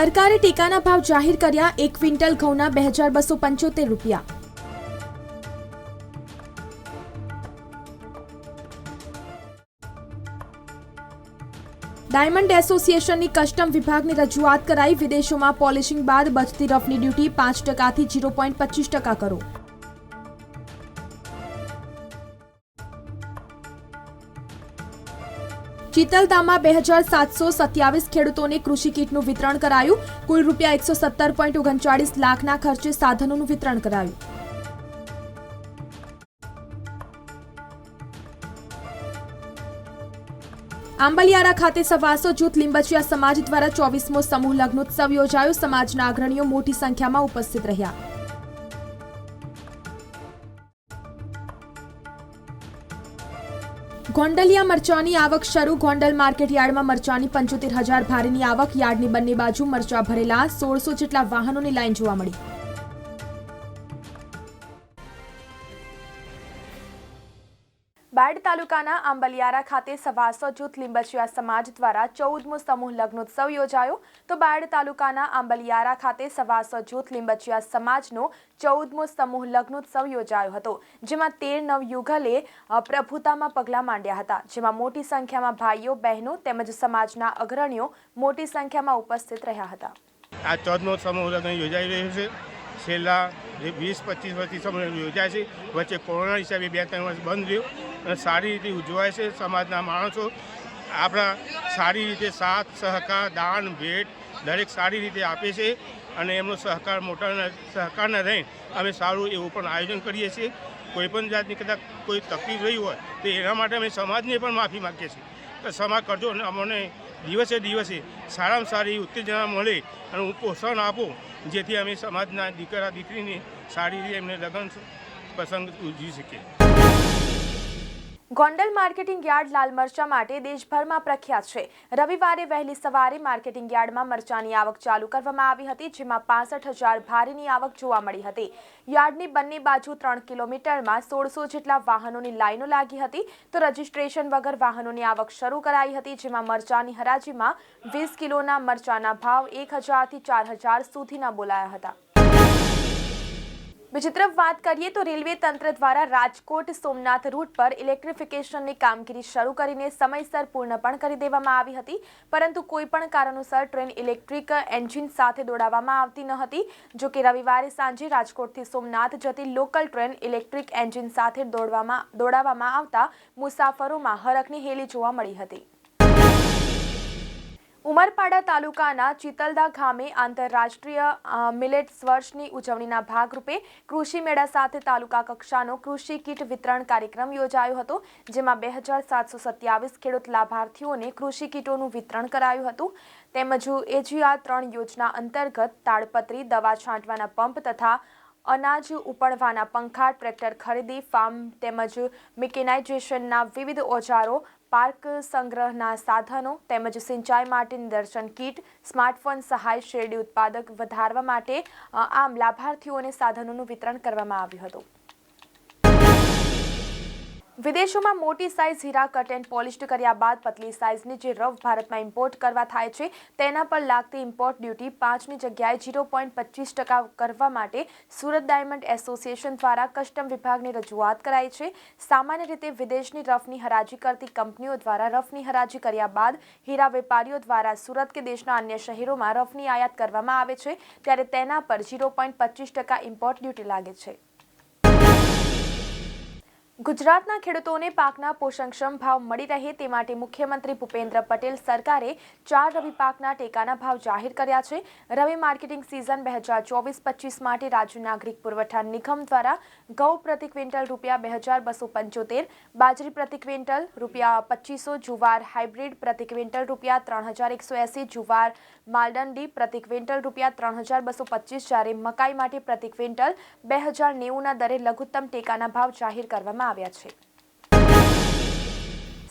સરકારે ટેકાના ભાવ જાહેર કર્યા એક ક્વિન્ટલ ઘઉંના બે હજાર બસો પંચોતેર રૂપિયા. ડાયમંડ એસોસિએશનની કસ્ટમ વિભાગની રજૂઆત કરાઈ વિદેશોમાં પોલિશિંગ બાદ બચતી રફની ડ્યુટી પાંચ ટકાથી ઝીરો પોઈન્ટ પચીસ ટકા કરો. ચિતલતામાં બે હજાર સાતસો સત્યાવીસ ખેડૂતોને કૃષિ કીટનું વિતરણ કરાયું. કુલ રૂપિયા એકસો સત્તર પોઈન્ટ ઓગણચાળીસ લાખના ખર્ચે સાધનોનું વિતરણ કરાયું. આંબલિયારા ખાતે સવાસો જૂથ લીંબચિયા સમાજ દ્વારા ચોવીસમો સમૂહ લગ્નોત્સવ યોજાયો. સમાજના અગ્રણીઓ મોટી સંખ્યામાં ઉપસ્થિત રહ્યા. ગોંડલિયા મરચાની આવક શરૂ. ગોંડલ માર્કેટ યાર્ડમાં મરચાની પંચોતેર હજાર ભારેની આવક. યાર્ડની બંને બાજુ મરચા ભરેલા સોળસો જેટલા વાહનોની લાઈન જોવા મળી. બાડ તાલુકાના આંબલિયારા ખાતે સવાસો જૂથ લીંબચિયા સમાજ દ્વારા ચૌદમો સમૂહ લગ્નોત્સવ યોજાયો. તો બાડ તાલુકાના આંબલિયારા ખાતે સવાસો જૂથ લીંબચિયા સમાજનો ચૌદમો સમૂહ લગ્નોત્સવ યોજાયો હતો, જેમાં તેર નવ યુગલે પ્રભુતામાં પગલાં માંડ્યા હતા. જેમાં મોટી સંખ્યામાં ભાઈઓ, બહેનો તેમજ સમાજના અગ્રણીઓ મોટી સંખ્યામાં ઉપસ્થિત રહ્યા હતા. આ ચૌદમો સમૂહ લગ્ન યોજાઈ રહ્યું છે. છેલ્લા વીસ, પચીસ વર્ષથી સમય યોજાય છે. વચ્ચે કોરોના હિસાબે બે, ત્રણ વર્ષ બંધ રહ્યો અને સારી રીતે ઉજવાય છે સમાજના માણસો. આપણા સારી રીતે સાથ, સહકાર, દાન, ભેટ દરેક સારી રીતે આપે છે અને એમનો સહકાર મોટા સહકારના રહી અમે સારું એવું પણ આયોજન કરીએ છીએ. કોઈ પણ જાતની કદાચ કોઈ તકલીફ રહી હોય તો એના માટે અમે સમાજને પણ માફી માગીએ છીએ. તો સમાજ કરજો અને અમને દિવસે દિવસે સારામાં સારી ઉત્તેજના મળે અને હું પ્રોત્સાહન આપું, જેથી અમે સમાજના દીકરા દીકરીને સારી રીતે એમને લગ્ન પ્રસંગ ઉજવી શકીએ. ગોંડલ માર્કેટિંગ યાર્ડ લાલ મરચા માટે દેશભરમાં પ્રખ્યાત છે. રવિવારે વહેલી સવારે માર્કેટિંગ યાર્ડમાં મરચાની આવક ચાલુ કરવામાં આવી હતી, જેમાં પાસઠ હજાર ભારેની આવક જોવા મળી હતી. યાર્ડની બંને બાજુ ત્રણ કિલોમીટરમાં સોળસો જેટલા વાહનોની લાઈનો લાગી હતી. તો રજીસ્ટ્રેશન વગર વાહનોની આવક શરૂ કરાઈ હતી, જેમાં મરચાની હરાજીમાં વીસ કિલોના મરચાના ભાવ એક હજારથી ચાર હજાર સુધીના બોલાયા હતા. બીજી તરફ વાત કરીએ તો રેલવે તંત્ર દ્વારા રાજકોટ સોમનાથ રૂટ પર ઇલેક્ટ્રિફિકેશનની કામગીરી શરૂ કરીને સમયસર પૂર્ણ પણ કરી દેવામાં આવી હતી. પરંતુ કોઈ પણ કારણોસર ટ્રેન ઇલેક્ટ્રિક એન્જિન સાથે દોડાવવામાં આવતી ન હતી. જો કે રવિવારે સાંજે રાજકોટથી સોમનાથ જતી લોકલ ટ્રેન ઇલેક્ટ્રિક એન્જિન સાથે દોડવામાં, દોડાવવામાં આવતા મુસાફરોમાં હરખની હેલી જોવા મળી હતી. ઉમરપાડા તાલુકાના ચિતલદા ગામે આંતરરાષ્ટ્રીય મિલેટ્સ વર્ષની ઉજવણીના ભાગરૂપે કૃષિ મેળા સાથે તાલુકા કક્ષાનો કૃષિ કીટ વિતરણ કાર્યક્રમ યોજાયો હતો, જેમાં બે હજાર સાતસો સત્યાવીસ ખેડૂત લાભાર્થીઓને કૃષિ કીટોનું વિતરણ કરાયું હતું. તેમજ એજીઆર ત્રણ યોજના અંતર્ગત તાડપત્રી, દવા છાંટવાના પંપ તથા અનાજ ઉપડવાના પંખા, ટ્રેક્ટર ખરીદી, ફાર્મ તેમજ મિકેનાઇઝેશનના વિવિધ ઓજારો પાર્ક સંગ્રહના સાધનો તેમજ સિંચાઈ માટે નિદર્શન કીટ, સ્માર્ટફોન સહાય શેરડી ઉત્પાદક વધારવા માટે આમ લાભાર્થીઓને સાધનોનું વિતરણ કરવામાં આવ્યું હતું. વિદેશોમાં મોટી સાઇઝ હીરા કટ એન્ડ પોલિશ્ડ કર્યા બાદ પતલી સાઇઝની જે રફ ભારતમાં ઇમ્પોર્ટ કરવા થાય છે, તેના પર લાગતી ઇમ્પોર્ટ ડ્યુટી પાંચની જગ્યાએ ઝીરો પોઈન્ટ પચીસ ટકા કરવા માટે સુરત ડાયમંડ એસોસિએશન દ્વારા કસ્ટમ વિભાગની રજૂઆત કરાઈ છે. સામાન્ય રીતે વિદેશની રફની હરાજી કરતી કંપનીઓ દ્વારા રફની હરાજી કર્યા બાદ હીરા વેપારીઓ દ્વારા સુરત કે દેશના અન્ય શહેરોમાં રફની આયાત કરવામાં આવે છે, ત્યારે તેના પર ઝીરો પોઈન્ટ પચીસ ટકા ઇમ્પોર્ટ ડ્યુટી લાગે છે. ગુજરાતના ખેડૂતોને પાકના પોષણક્ષમ ભાવ મળી રહે તે માટે મુખ્યમંત્રી ભૂપેન્દ્ર પટેલ સરકારે ચાર રવિ પાકના ટેકાના ભાવ જાહેર કર્યા છે. રવિ માર્કેટિંગ સિઝન બે હજાર ચોવીસ પચીસ માટે રાજ્ય નાગરિક પુરવઠા નિગમ દ્વારા ઘઉં પ્રતિ ક્વિન્ટલ રૂપિયા બે હજાર બસો પંચોતેર, બાજરી પ્રતિ ક્વિન્ટલ રૂપિયા પચીસો, જુવાર હાઇબ્રિડ પ્રતિ ક્વિન્ટલ રૂપિયા ત્રણ હજાર એકસો એંસી, જુવાર માલડંડી પ્રતિ ક્વિન્ટલ રૂપિયા ત્રણ હજાર બસો પચીસ, જ્યારે મકાઈ માટે પ્રતિ ક્વિન્ટલ બે હજાર નેવુંના દરે લઘુત્તમ ટેકાના ભાવ જાહેર કરવામાં આવ્યા છે.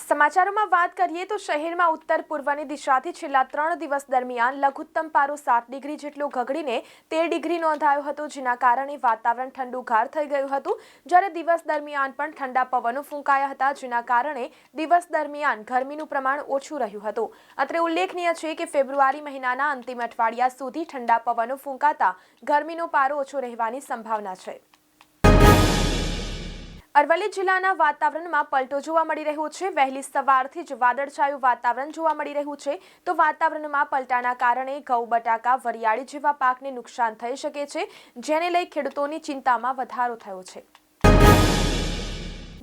સમાચારોમાં વાત કરીએ તો શહેરમાં ઉત્તર પૂર્વની દિશાથી છેલ્લા ત્રણ દિવસ દરમિયાન લઘુત્તમ પારો સાત ડિગ્રી જેટલો ઘગડીને તેર ડિગ્રી નોંધાયો હતો, જેના કારણે વાતાવરણ ઠંડુગાર થઈ ગયું હતું. જ્યારે દિવસ દરમિયાન પણ ઠંડા પવનો ફૂંકાયા હતા, જેના કારણે દિવસ દરમિયાન ગરમીનું પ્રમાણ ઓછું રહ્યું હતું. અત્રે ઉલ્લેખનીય છે કે ફેબ્રુઆરી મહિનાના અંતિમ અઠવાડિયા સુધી ઠંડા પવનો ફૂંકાતા ગરમીનો પારો ઓછો રહેવાની સંભાવના છે. અરવલ્લી જિલ્લાના વાતાવરણમાં પલટો જોવા મળી રહ્યો છે. વહેલી સવારથી જ વાદળછાયું વાતાવરણ જોવા મળી રહ્યું છે. તો વાતાવરણમાં પલટાના કારણે ઘઉં, બટાકા, વરિયાળી જેવા પાકને નુકસાન થઈ શકે છે, જેને લઈ ખેડૂતોની ચિંતામાં વધારો થયો છે.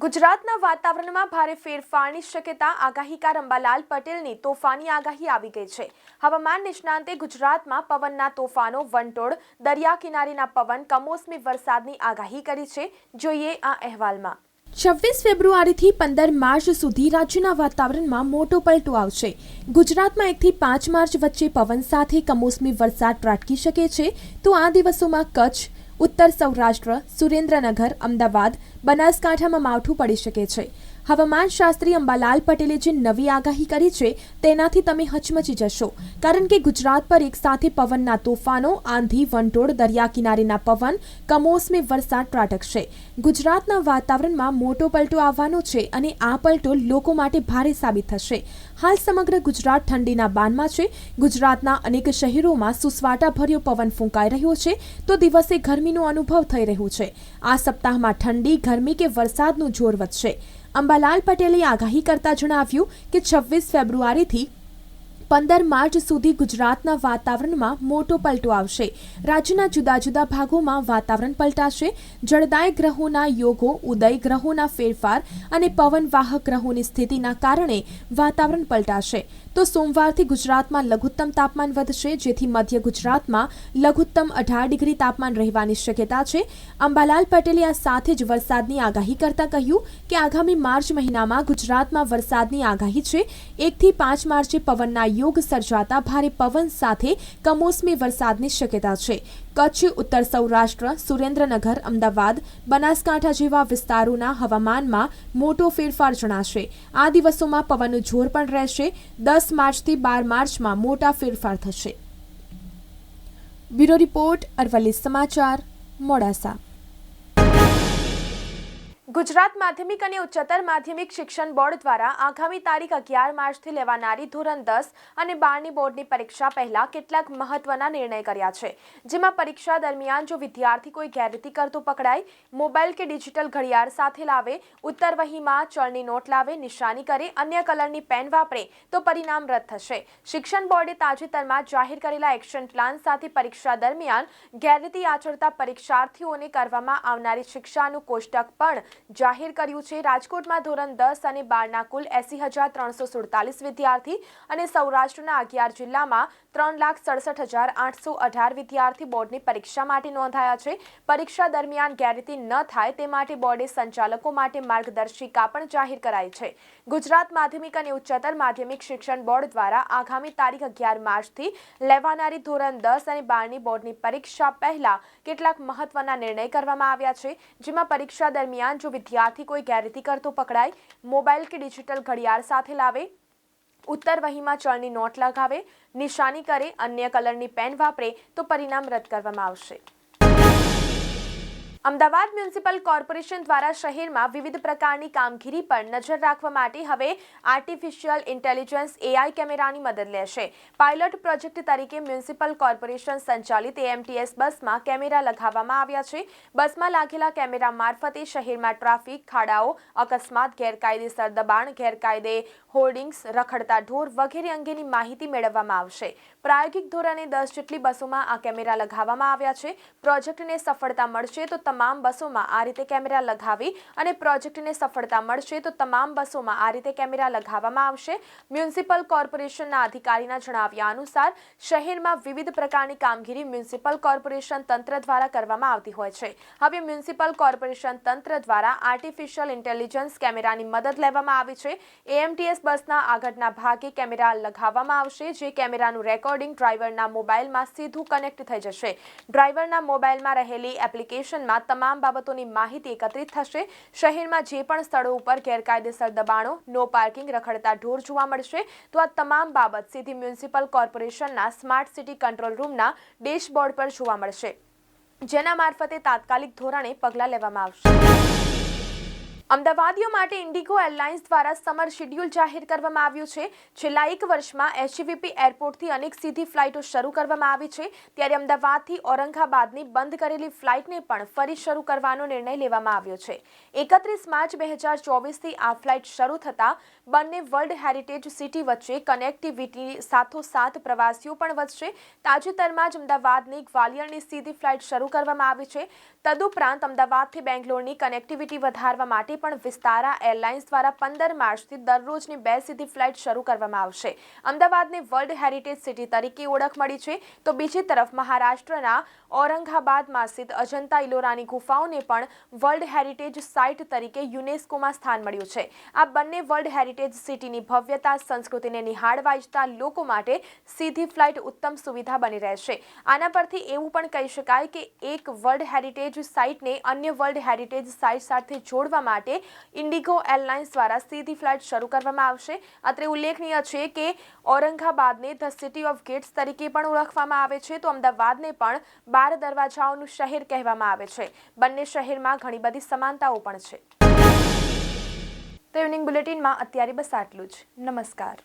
ગુજરાતના વાતાવરણમાં ભારે ફેરફારની શક્યતા આગાહીકાર અંબાલાલ પટેલની તોફાની આગાહી આવી ગઈ છે. હવામાન નિષ્ણાંતે ગુજરાતમાં પવનના તોફાનો, વંટોળ, દરિયા કિનારેના પવન, કમોસમી વરસાદની આગાહી કરી છે. જોઈએ આ અહેવાલમાં. છવ્વીસ ફેબ્રુઆરીથી પંદર માર્ચ સુધી રાજ્યના વાતાવરણમાં મોટો પલટો આવશે. ગુજરાતમાં એકથી પાંચ માર્ચ વચ્ચે પવન સાથે કમોસમી વરસાદ ત્રાટકી શકે છે. તો આ દિવસોમાં કચ્છ ઉત્તર સૌરાષ્ટ્ર સુરેન્દ્રનગર અમદાવાદ બનાસકાંઠામાં માવઠું પડી શકે છે. હવામાન શાસ્ત્રી અંબાલાલ પટેલે જે નવી આગાહી કરી છે, તેનાથી તમે હચમચી જશો. કારણ કે ગુજરાત પર એક સાથે પવનના તોફાનો, આંધી, વંટોળ, દરિયા કિનારેના પવન, કમોસમી વરસાદ ત્રાટકશે. ગુજરાતના વાતાવરણમાં મોટો પલટો આવવાનો છે અને આ પલટો લોકો માટે ભારે સાબિત થશે. હાલ સમગ્ર ગુજરાત ઠંડીના બાનમાં છે. ગુજરાતના અનેક શહેરોમાં સુસવાટાભર્યો પવન ફૂંકાઈ રહ્યો છે, તો દિવસે ગરમીનો અનુભવ થઈ રહ્યો છે. આ સપ્તાહમાં ઠંડી, ગરમી કે વરસાદનું જોર વધશે. અંબાલાલ પટેલે આગાહી કરતા જણાવ્યું કે છવ્વીસ ફેબ્રુઆરીથી પંદર માર્ચ સુધી ગુજરાતના વાતાવરણમાં મોટો પલટો આવશે. રાજ્યના જુદા જુદા ભાગોમાં વાતાવરણ પલટાશે. જળદાય ગ્રહોના યોગો, ઉદય ગ્રહોના ફેરફાર અને પવનવાહક ગ્રહોની સ્થિતિના કારણે વાતાવરણ પલટાશે. તો સોમવારથી ગુજરાતમાં લઘુત્તમ તાપમાન વધશે, જેથી મધ્ય ગુજરાતમાં લઘુત્તમ અઢાર ડિગ્રી તાપમાન રહેવાની શક્યતા છે. અંબાલાલ પટેલે આ સાથે જ વરસાદની આગાહી કરતા કહ્યું કે આગામી માર્ચ મહિનામાં ગુજરાતમાં વરસાદની આગાહી છે. એકથી પાંચ માર્ચે પવનના યોગ સર્જાતા ભારે પવન સાથે કમોસમી વરસાદની શક્યતા છે. કચ્છ, ઉત્તર સૌરાષ્ટ્ર, સુરેન્દ્રનગર, અમદાવાદ, બનાસકાંઠા જેવા વિસ્તારોના હવામાનમાં મોટો ફેરફાર જણાશે. આ દિવસોમાં પવનનું જોર પણ રહેશે. દસ માર્ચથી બાર માર્ચમાં મોટા ફેરફાર થશે. બ્યુરો રિપોર્ટ અરવલ્લી સમાચાર મોડાસા. ગુજરાત માધ્યમિક અને ઉચ્ચતર માધ્યમિક શિક્ષણ બોર્ડ દ્વારા આગામી તારીખ અગિયાર માર્ચથી લેવાનારી ધોરણ દસ અને બારની બોર્ડની પરીક્ષા પહેલા કેટલાક મહત્વના નિર્ણય કર્યા છે. જેમાં પરીક્ષા દરમિયાન જો વિદ્યાર્થી કોઈ ગેરરીતિ કરતો પકડાય, મોબાઈલ કે ડિજિટલ ઘડિયાળ સાથે લાવે, ઉત્તર વહીમાં ચળની નોટ લાવે, નિશાની કરે, અન્ય કલરની પેન વાપરે, તો પરિણામ રદ થશે. શિક્ષણ બોર્ડે તાજેતરમાં જાહેર કરેલા એક્શન પ્લાન સાથે પરીક્ષા દરમિયાન ગેરરીતિ આચરતા પરીક્ષાર્થીઓને કરવામાં આવનારી શિક્ષાનું કોષ્ટક પણ જાહેર કર્યું છે. રાજકોટમાં ધોરણ દસ અને બારના કુલ એસી હજાર ત્રણસો સુડતાલીસ વિદ્યાર્થી અને સૌરાષ્ટ્રના અગિયાર જિલ્લામાં ત્રણ લાખ સડસઠ હજાર આઠસો અઢાર વિદ્યાર્થી બોર્ડની પરીક્ષા માટે નોંધાયા છે. પરીક્ષા દરમિયાન ગેરરીતિ ન થાય તે માટે બોર્ડે સંચાલકો માટે માર્ગદર્શિકા પણ જાહેર કરાઈ છે. ગુજરાત માધ્યમિક અને ઉચ્ચતર માધ્યમિક શિક્ષણ બોર્ડ દ્વારા આગામી તારીખ અગિયાર માર્ચથી લેવાનારી ધોરણ દસ અને બારની બોર્ડની પરીક્ષા પહેલા કેટલાક મહત્વના નિર્ણય કરવામાં આવ્યા છે. જેમાં પરીક્ષા દરમિયાન જો વિદ્યાર્થી કોઈ ગેરરીતિ કરતો પકડાય, મોબાઈલ કે ડિજિટલ ઘડિયાળ સાથે લાવે, ઉત્તર વહીમાં ચલની નોટ લગાવે, નિશાની કરે, અન્ય કલરની પેન વાપરે, તો પરિણામ રદ કરવામાં આવશે. અમદાવાદ મ્યુનિસિપલ કોર્પોરેશન દ્વારા શહેરમાં વિવિધ પ્રકારની કામગીરી પર નજર રાખવા માટે હવે આર્ટિફિશિયલ ઇન્ટેલિજન્સ એઆઈ કેમેરાની મદદ લેશે. પાયલોટ પ્રોજેક્ટ તરીકે મ્યુનિસિપલ કોર્પોરેશન સંચાલિત એએમટીએસ બસમાં કેમેરા લગાવવામાં આવ્યા છે. બસમાં લાગેલા કેમેરા મારફતે શહેરમાં ટ્રાફિક, ખાડાઓ, અકસ્માત, ગેરકાયદેસર દબાણ, ગેરકાયદે હોર્ડિંગ્સ, રખડતા ઢોર વગેરે અંગેની માહિતી મેળવવામાં આવશે. પ્રાયોગિક ધોરણે દસ જેટલી બસોમાં આ કેમેરા લગાવવામાં આવ્યા છે. પ્રોજેક્ટને સફળતા મળશે તો તમામ બસોમાં આ રીતે કેમેરા લગાવી અને પ્રોજેક્ટને સફળતા મળશે તો તમામ બસોમાં આ રીતે કેમેરા લગાવવામાં આવશે. મ્યુનિસિપલ કોર્પોરેશનના અધિકારીના જણાવ્યા અનુસાર, શહેરમાં વિવિધ પ્રકારની કામગીરી મ્યુનિસિપલ કોર્પોરેશન તંત્ર દ્વારા કરવામાં આવતી હોય છે. હવે મ્યુનિસિપલ કોર્પોરેશન તંત્ર દ્વારા આર્ટિફિશિયલ ઇન્ટેલિજન્સ કેમેરાની મદદ લેવામાં આવી છે. એએમટીએસ બસના આગળના ભાગે કેમેરા લગાવવામાં આવશે, જે કેમેરાનું રેકોર્ડિંગ ડ્રાઈવરના મોબાઈલમાં સીધું કનેક્ટ થઈ જશે. ડ્રાઈવરના મોબાઈલમાં રહેલી એપ્લિકેશનમાં તમામ બાબતોની માહિતી એકત્રિત થશે. શહેરમાં જે પણ સ્થળો ઉપર ગેરકાયદેસર દબાણો નો પાર્કિંગ રખડતા ઢોર જોવા મળશે. તો આ તમામ બાબત સીધી મ્યુનિસિપલ કોર્પોરેશનના સ્માર્ટ સિટી કંટ્રોલ રૂમના ડેશબોર્ડ પર જોવા મળશે. જેના મારફતે તાત્કાલિક ધોરણે પગલાં લેવામાં આવશે. અમદાવાદીઓ માટે ઇન્ડિગો એરલાઇન્સ દ્વારા સમર શેડ્યુલ જાહેર કરવામાં આવ્યું છે. છેલ્લા એક વર્ષમાં એચવીપી એરપોર્ટથી અનેક સીધી ફ્લાઇટો શરૂ કરવામાં આવી છે. ત્યારે અમદાવાદથી ઔરંગાબાદની બંધ કરેલી ફ્લાઇટને પણ ફરી શરૂ કરવાનો નિર્ણય લેવામાં આવ્યો છે. એકત્રીસ માર્ચ બે હજાર ચોવીસથી આ ફ્લાઇટ શરૂ થતાં બંને વર્લ્ડ હેરિટેજ સિટી વચ્ચે કનેક્ટિવિટી સાથોસાથ પ્રવાસીઓ પણ વધશે. તાજેતરમાં જ અમદાવાદની ગ્વાલિયરની સીધી ફ્લાઇટ શરૂ કરવામાં આવી છે. તદુપરાંત અમદાવાદથી બેંગ્લોરની કનેક્ટિવિટી વધારવા માટે પણ વિસ્તારા એરલાઇન્સ દ્વારા પંદર માર્ચથી દરરોજની બે સીધી ફ્લાઇટ શરૂ કરવામાં આવશે. અમદાવાદને વર્લ્ડ હેરિટેજ સિટી તરીકે ઓળખ મળી છે. તો બીજી તરફ મહારાષ્ટ્રના ઔરંગાબાદમાં સ્થિત અજંતા ઇલોરાની ગુફાઓને પણ વર્લ્ડ હેરિટેજ સાઇટ તરીકે યુનેસ્કોમાં સ્થાન મળ્યું છે. આ બંને વર્લ્ડ હેરિટેજ સિટીની ભવ્યતા, સંસ્કૃતિને નિહાળવા ઇચ્છતા લોકો માટે સીધી ફ્લાઇટ ઉત્તમ સુવિધા બની રહેશે. આના પરથી એવું પણ કહી શકાય કે એક વર્લ્ડ હેરિટેજ સાઇટને અન્ય વર્લ્ડ હેરિટેજ સાઇટ સાથે જોડવા માટે ઇન્ડિગો એરલાઇન્સ દ્વારા સીધી ફ્લાઇટ શરૂ કરવામાં આવશે. અત્રે ઉલ્લેખનીય છે કે ઔરંગાબાદને ધ સિટી ઓફ ગેટ્સ તરીકે પણ ઓળખવામાં આવે છે. તો અમદાવાદને પણ બાર દરવાજાઓનું શહેર કહેવામાં આવે છે. બંને શહેરમાં ઘણી બધી સમાનતાઓ પણ છે. તો ઇવનિંગ બુલેટિનમાં અત્યારે બસ આટલું જ. નમસ્કાર.